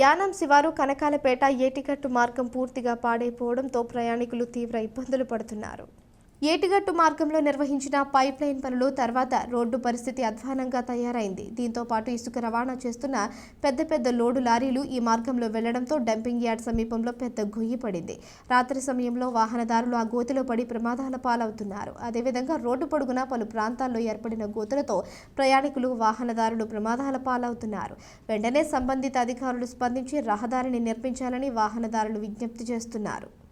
యానం శివారు కనకాలపేట ఏటికట్టు మార్గం పూర్తిగా పాడైపోవడంతో ప్రయాణికులు తీవ్ర ఇబ్బందులు పడుతున్నారు. ఏటిగట్టు మార్గంలో నిర్వహించిన పైప్ లైన్ పనులు తర్వాత రోడ్డు పరిస్థితి అధ్వానంగా తయారైంది. దీంతో పాటు ఇసుక రవాణా చేస్తున్న పెద్ద పెద్ద లోడు లారీలు ఈ మార్గంలో వెళ్ళడంతో డంపింగ్ యార్డ్ సమీపంలో పెద్ద గొయ్యి పడింది. రాత్రి సమయంలో వాహనదారులు ఆ గోతిలో పడి ప్రమాదాల పాలవుతున్నారు. అదేవిధంగా రోడ్డు పొడుగున పలు ప్రాంతాల్లో ఏర్పడిన గోతులతో ప్రయాణికులు వాహనదారులు ప్రమాదాల పాలవుతున్నారు. వెంటనే సంబంధిత అధికారులు స్పందించి రహదారిని నిర్మించాలని వాహనదారులు విజ్ఞప్తి చేస్తున్నారు.